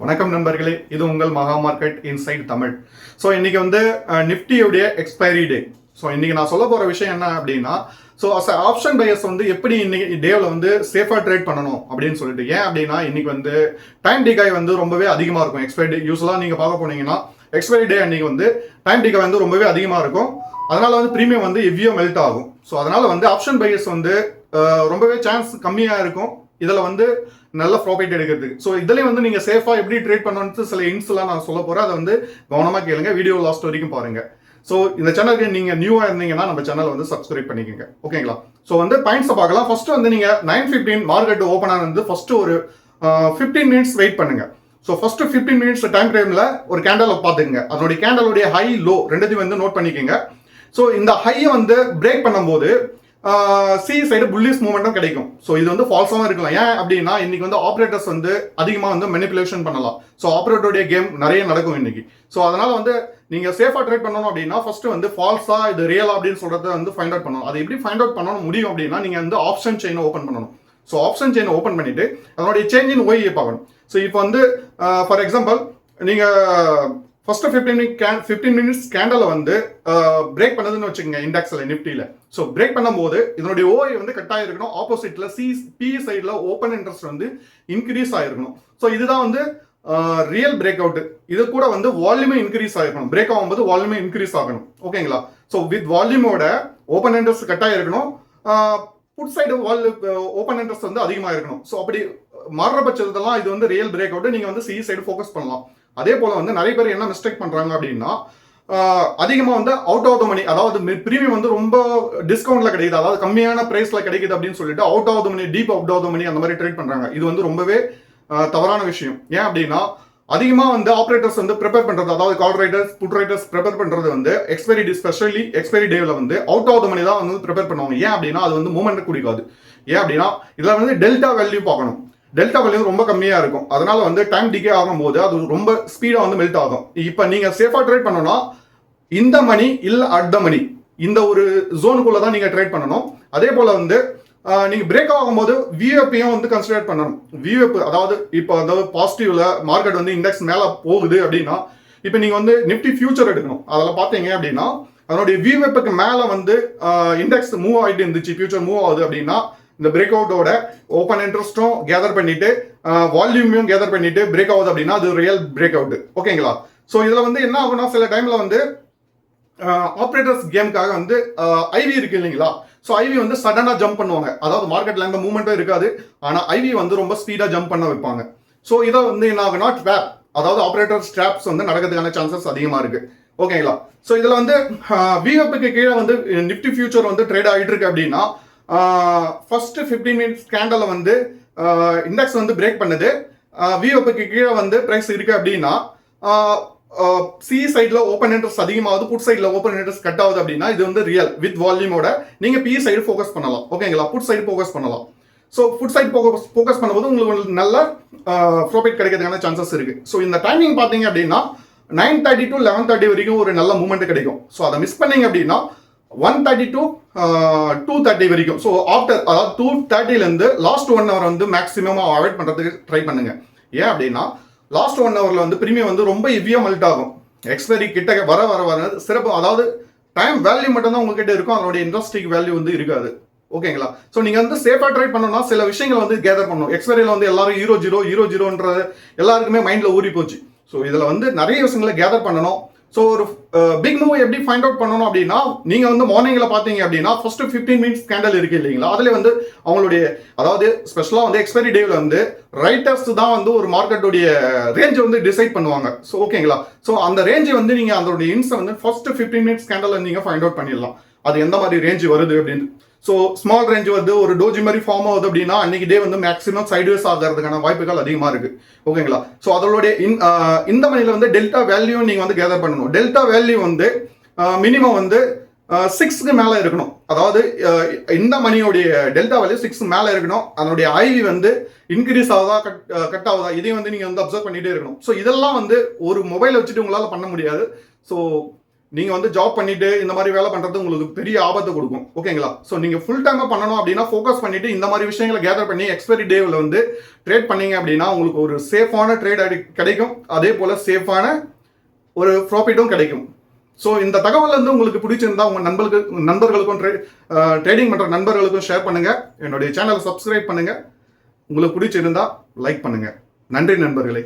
வணக்கம் நண்பர்களே இது உங்கள் மகா மார்க்கெட் இன்சைட் தமிழ். ஸோ இன்னைக்கு வந்து நிஃப்டியுடைய எக்ஸ்பைரி டே ஸோ இன்னைக்கு நான் சொல்ல போகிற விஷயம் என்ன அப்படின்னா ஸோ அஸ் ஆப்ஷன் பையர்ஸ் வந்து எப்படி இன்னைக்கு டேவில் வந்து சேஃபாக ட்ரேட் பண்ணணும் அப்படின்னு சொல்லிட்டு ஏன் அப்படின்னா இன்னைக்கு வந்து டைம் டிகாய் வந்து ரொம்பவே அதிகமாக இருக்கும். எக்ஸ்பைரி டே யூஸ்வலாக நீங்கள் பார்க்க போனீங்கன்னா எக்ஸ்பைரி டே அன்னைக்கு வந்து டைம் டிகாய் வந்து ரொம்பவே அதிகமாக இருக்கும். அதனால வந்து ப்ரீமியம் வந்து எவ்வியோ மெல்ட் ஆகும். ஸோ அதனால வந்து ஆப்ஷன் பையர்ஸ் வந்து ரொம்பவே சான்ஸ் கம்மியாக இருக்கும். இதில் வந்து நல்ல ப்ராஃபிட் எடுக்கிறதுக்கு ஸோ இதுலேயும் வந்து நீங்கள் சேஃபாக எப்படி ட்ரேட் பண்ணணும்னு சில இன்ஸ்லாம் நான் சொல்ல போகிறேன் அதை வந்து கவனமாக கேளுங்க. வீடியோ லாஸ்ட் வரைக்கும் பாருங்க. ஸோ இந்த சேனலுக்கு நீங்கள் நியூவாக இருந்தீங்கன்னா நம்ம சேனல் வந்து சப்ஸ்கிரைப் பண்ணிக்கோங்க. ஓகேங்களா ஸோ வந்து பாயிண்ட்ஸை பார்க்கலாம். ஃபர்ஸ்ட் வந்து நீங்கள் நைன் ஃபிஃப்டீன் மார்க்கெட் ஓப்பன் ஆனது ஃபர்ஸ்ட் ஒரு ஃபிஃப்டீன் மினிட்ஸ் வெயிட் பண்ணுங்க. So first fifteen minutes time ஃப்ரேமில் ஒரு கேண்டலை பார்த்துங்க அதனுடைய கேண்டலுடைய ஹை லோ ரெண்டுத்தையும் வந்து நோட் பண்ணிக்கோங்க. ஸோ இந்த ஹையை வந்து பிரேக் பண்ணும்போது சி சைடு புல்லிஸ் மூமெண்ட்டும் கிடைக்கும். ஸோ இது வந்து ஃபால்ஸாகவும் இருக்கலாம். ஏன் அப்படின்னா இன்னைக்கு வந்து ஆப்ரேட்டர்ஸ் வந்து அதிகமாக வந்து மெனிப்புலேஷன் பண்ணலாம். ஸோ ஆப்ரேட்டருடைய கேம் நிறைய நடக்கும் இன்னைக்கு. ஸோ அதனால வந்து நீங்கள் சேஃபாக ட்ரேட் பண்ணணும் அப்படின்னா ஃபர்ஸ்ட் வந்து ஃபால்ஸா இது ரியலா அப்படின்னு சொல்றத வந்து ஃபைண்ட் அவுட் பண்ணணும். அதை எப்படி ஃபைண்ட் அவுட் பண்ணணும் முடியும் அப்படின்னா நீங்கள் வந்து ஆப்ஷன் செயினை ஓப்பன் பண்ணணும். ஸோ ஆப்ஷன் செயினை ஓப்பன் பண்ணிட்டு அதனுடைய சேஞ்சின் இன் பார்க்கணும். ஸோ இப்போ வந்து ஃபார் எக்ஸாம்பிள் நீங்கள் first fifteen minute fifteen minutes கேண்டலை வந்து uh, பிரேக் பண்ணதுன்னு வச்சுக்கோங்க இண்டெக்ஸில் நிஃப்டியில் ஸோ பிரேக் பண்ணும்போது இதனுடைய ஓஐ வந்து கட் ஆகிருக்கணும் ஆப்போசிட்டில் சி பி சைடில் ஓப்பன் இன்ட்ரெஸ்ட் வந்து இன்க்ரீஸ் ஆகிருக்கணும் ஸோ இதுதான் வந்து ரியல் பிரேக் அவுட் இது கூட வந்து வால்யூமே இன்க்ரீஸ் ஆகிருக்கணும் பிரேக் ஆகும்போது வால்யூமே இன்க்ரீஸ் ஆகணும். ஓகேங்களா? ஸோ வித் வால்யூமோட ஓப்பன் இன்ட்ரெஸ்ட் கட் ஆகிருக்கணும் புட் சைடு வால் ஓப்பன் இன்ட்ரெஸ்ட் வந்து அதிகமாக இருக்கணும் ஸோ அப்படி மாறுற பட்சத்தெல்லாம் இது வந்து ரியல் பிரேக் அவுட் நீங்கள் வந்து சி சைடு ஃபோக்கஸ் பண்ணலாம். அதே போல் வந்து நிறைய பேர் என்ன மிஸ்டேக் பண்ணுறாங்க அப்படின்னா அதிகமாக வந்து அவுட் ஆஃப் த மணி அதாவது ப்ரீமியம் வந்து ரொம்ப டிஸ்கவுண்ட்ல கிடைக்குது. அதாவது கம்மியான ப்ரைஸில் கிடைக்குது அப்படின்னு சொல்லிட்டு out of the money deep out of the money அந்த மாதிரி ட்ரேட் பண்ணுறாங்க இது வந்து ரொம்பவே தவறான விஷயம். ஏன் அப்படின்னா அதிகமாக வந்து ஆப்ரேட்டர்ஸ் வந்து ப்ரிப்பேர் பண்ணுறது அதாவது call writers put writers prepare பண்ணுறது வந்து எக்ஸ்பைரி டே ஸ்பெஷலி எக்ஸ்பைரி டேவில் வந்து அவுட் ஆஃப் த மணி தான் வந்து ப்ரிப்பேர் பண்ணுவாங்க. ஏன் அப்படின்னா அது வந்து மூமெண்ட் குடிக்காது. ஏன் அப்படின்னா இதில் வந்து டெல்டா வேல்யூ பார்க்கணும். டெல்டா வேல்யூ ரொம்ப கம்மியாக இருக்கும். அதனால வந்து டைம் டிகே ஆகும்போது அது ரொம்ப ஸ்பீடாக வந்து மெல்ட் ஆகும். இப்போ நீங்கள் சேஃபாக ட்ரேட் பண்ணணும்னா இந்த மணி இல்லை அட் த மணி இந்த ஒரு ஜோனுக்குள்ளே தான் நீங்கள் ட்ரேட் பண்ணணும். அதே போல் வந்து நீங்கள் பிரேக் ஆகும்போது விஎப்பையும் வந்து கன்சிடர் பண்ணணும். விஎப் அதாவது இப்போ அதாவது பாசிட்டிவில் மார்க்கெட் வந்து இண்டெக்ஸ் மேலே போகுது அப்படின்னா இப்போ நீங்கள் வந்து நிஃப்டி ஃபியூச்சர் எடுக்கணும். அதில் பார்த்தீங்க அப்படின்னா அதனுடைய விஎப்புக்கு மேலே வந்து இண்டெக்ஸ் மூவ் ஆகிட்டு இருந்துச்சு. ஃபியூச்சர் மூவ் ஆகுது அப்படின்னா இந்த பிரேக் அவுட்டோட ஓப்பன் இன்ட்ரெஸ்ட்டும் கேதர் பண்ணிட்டு வால்யூமையும் கேதர் பண்ணிட்டு பிரேக் ஆகுது அப்படின்னா அது ரியல் பிரேக் அவுட் ஓகேங்களா? ஸோ இதில் வந்து என்ன ஆகும்னா சில டைமில் வந்து ஆப்ரேட்டர்ஸ் கேமுக்காக வந்து ஐவி இருக்கு இல்லைங்களா? ஸோ ஐவி வந்து சடனாக ஜம்ப் பண்ணுவாங்க. அதாவது மார்க்கெட்ல எந்த மூமெண்ட்டும் இருக்காது. ஆனால் ஐவி வந்து ரொம்ப ஸ்பீடாக ஜம்ப் பண்ண வைப்பாங்க. ஸோ இதை வந்து என்ன ஆகுனா ட்ராப் அதாவது ஆப்ரேட்டர் ஸ்ட்ராப்ஸ் வந்து நடக்கிறதுக்கான சான்சஸ் அதிகமாக இருக்கு. ஓகேங்களா? ஸோ இதில் வந்து விஎப்புக்கு கீழே வந்து நிஃப்டி ஃபியூச்சர் வந்து ட்ரேட் ஆகிட்டு இருக்கு அப்படின்னா ஃபர்ஸ்ட் ஃபிஃப்டீன் மினிட்ஸ் கேண்டலில் வந்து இண்டெக்ஸ் வந்து பிரேக் பண்ணுது. விஓபிக்கு கீழே வந்து ப்ரைஸ் இருக்குது அப்படின்னா சி சைடில் ஓப்பன் இன்ட்ரெஸ்ட் அதிகமாகுது புட் சைடில் ஓப்பன் இன்ட்ரெஸ்ட் கட் ஆகுது அப்படின்னா இது வந்து ரியல் வித் வால்யூமோட நீங்கள் பி சைடு ஃபோக்கஸ் பண்ணலாம். ஓகேங்களா புட் சைடு ஃபோக்கஸ் பண்ணலாம். So put side focus focus பண்ணும்போது உங்களுக்கு நல்ல ப்ராஃபிட் கிடைக்கிறதுக்கான சான்சஸ் இருக்குது ஸோ இந்த டைமிங் பார்த்தீங்க அப்படின்னா nine thirty to eleven thirty வரைக்கும் ஒரு நல்ல மூமெண்ட் கிடைக்கும். ஸோ அதை மிஸ் பண்ணீங்க அப்படின்னா one thirty to two thirty வரைக்கும். ஸோ ஆஃப்டர் அதாவது டூ தேர்ட்டிலேருந்து லாஸ்ட் ஒன் ஹவர் வந்து மேக்ஸிமம் அவாய்ட் பண்ணுறதுக்கு ட்ரை பண்ணுங்க. ஏன் அப்படின்னா லாஸ்ட் ஒன் ஹவரில் வந்து ப்ரீமியம் வந்து ரொம்ப ஹெவியாக மல்ட் ஆகும். எக்ஸ்பைரி கிட்ட வர வர வர சிறப்பு அதாவது டைம் வேல்யூ மட்டும்தான் உங்ககிட்ட இருக்கும் அதனுடைய இண்டஸ்ட்ரிக்கு வேல்யூ வந்து இருக்காது. ஓகேங்களா? ஸோ நீங்கள் வந்து சேஃபாக ட்ரை பண்ணணும்னா சில விஷயங்கள் வந்து கேதர் பண்ணணும். எக்ஸ்பைரியில் வந்து எல்லாரும் ஹீரோ ஜீரோ ஹீரோ ஜீரோன்றது எல்லாருக்குமே மைண்டில் ஊறி போச்சு ஸோ இதில் வந்து நிறைய விஷயங்களை கேதர் பண்ணணும். ஸோ ஒரு uh, பிக் மூவி எப்படி ஃபைண்ட் அவுட் பண்ணணும் அப்படின்னா நீங்கள் வந்து மார்னிங்கில் பார்த்தீங்க அப்படின்னா ஃபர்ஸ்ட் ஃபிஃப்டீன் மினிட்ஸ் கேண்டல் இருக்கு இல்லைங்களா? அதில் வந்து அவங்களுடைய அதாவது ஸ்பெஷலாக வந்து எக்ஸ்பைரி டேவில் வந்து ரைட்டர்ஸ் தான் வந்து ஒரு மார்க்கெட்டுடைய ரேஞ்சை வந்து டிசைட் பண்ணுவாங்க. ஸோ ஓகேங்களா ஸோ அந்த ரேஞ்சை வந்து நீங்கள் அதோடைய இன்ஸை வந்து ஃபர்ஸ்ட் ஃபிஃப்டீன் மினிட்ஸ் கேண்டலில் நீங்கள் ஃபைண்ட் அவுட் பண்ணிடலாம். அது எந்த மாதிரி ரேஞ்சு வருது அப்படின்னு. ஸோ ஸ்மால் ரேஞ்ச் வந்து ஒரு டோஜி மாதிரி ஃபார்ம் ஆகுது அப்படின்னா அன்னைக்கு டே வந்து மேக்ஸிமம் சைடுவேஸ் ஆகிறதுக்கான வாய்ப்புகள் அதிகமாக இருக்கு. ஓகேங்களா ஸோ அதனுடைய இன்- இந்த மணியில் வந்து டெல்டா வேல்யூ நீங்கள் வந்து கேதர் பண்ணணும். டெல்டா வேல்யூ வந்து மினிமம் வந்து சிக்ஸ்க்கு மேலே இருக்கணும். அதாவது இந்த மணியோடைய டெல்டா வேல்யூ சிக்ஸ் மேலே இருக்கணும். அதனுடைய ஐவி வந்து இன்க்ரீஸ் ஆகுதா கட் கட் ஆகுதா இதையும் வந்து நீங்கள் வந்து அப்சர்வ் பண்ணிகிட்டே இருக்கணும். ஸோ இதெல்லாம் வந்து ஒரு மொபைல் வச்சுட்டு உங்களால் பண்ண முடியாது. ஸோ நீங்க வந்து ஜாப் பண்ணிட்டு இந்த மாதிரி வேலை பண்றது உங்களுக்கு பெரிய ஆபத்தை கொடுக்கும். ஓகேங்களா? ஸோ நீங்க ஃபுல் டைமா பண்ணணும் அப்படின்னா ஃபோக்கஸ் பண்ணிட்டு இந்த மாதிரி விஷயங்களை கேதர் பண்ணி எக்ஸ்பைரி டேவில் வந்து ட்ரேட் பண்ணீங்க அப்படின்னா உங்களுக்கு ஒரு சேஃபான ட்ரேட் கிடைக்கும். அதே போல சேஃபான ஒரு ப்ராஃபிட்டும் கிடைக்கும். ஸோ இந்த தகவல் வந்து உங்களுக்கு பிடிச்சிருந்தா உங்க நண்பர்களுக்கு நண்பர்களுக்கும் ட்ரேடிங் பண்ற நண்பர்களுக்கும் ஷேர் பண்ணுங்க. என்னுடைய சேனலை சப்ஸ்கிரைப் பண்ணுங்க. உங்களுக்கு பிடிச்சிருந்தா லைக் பண்ணுங்க. நன்றி நண்பர்களே.